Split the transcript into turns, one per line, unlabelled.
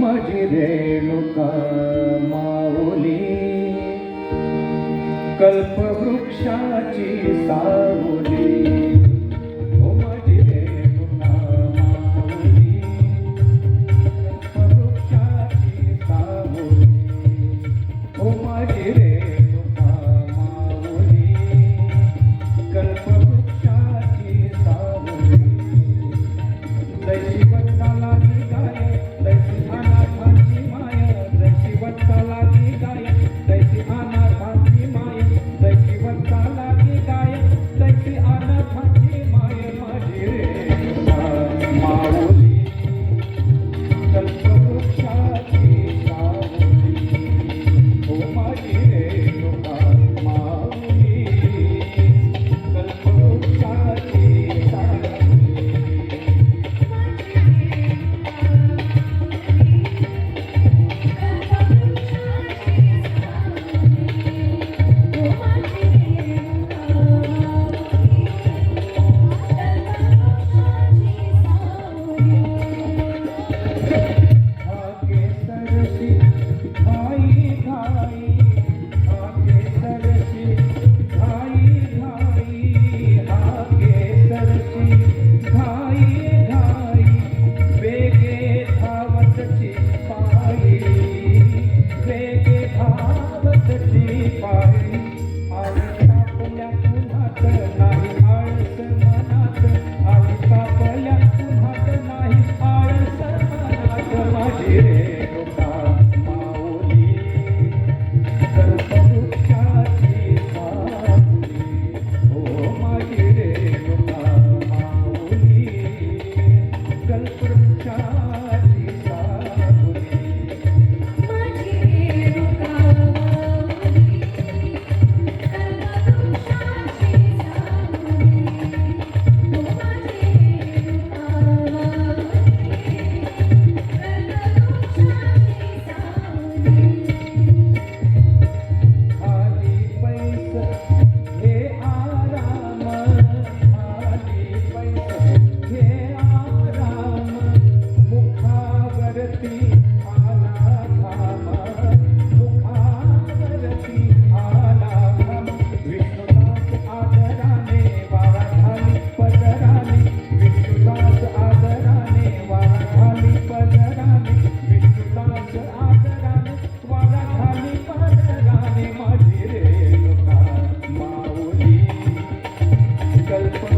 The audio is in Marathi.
माझी रेणुका माऊली कल्पवृक्षाची सा Gracias.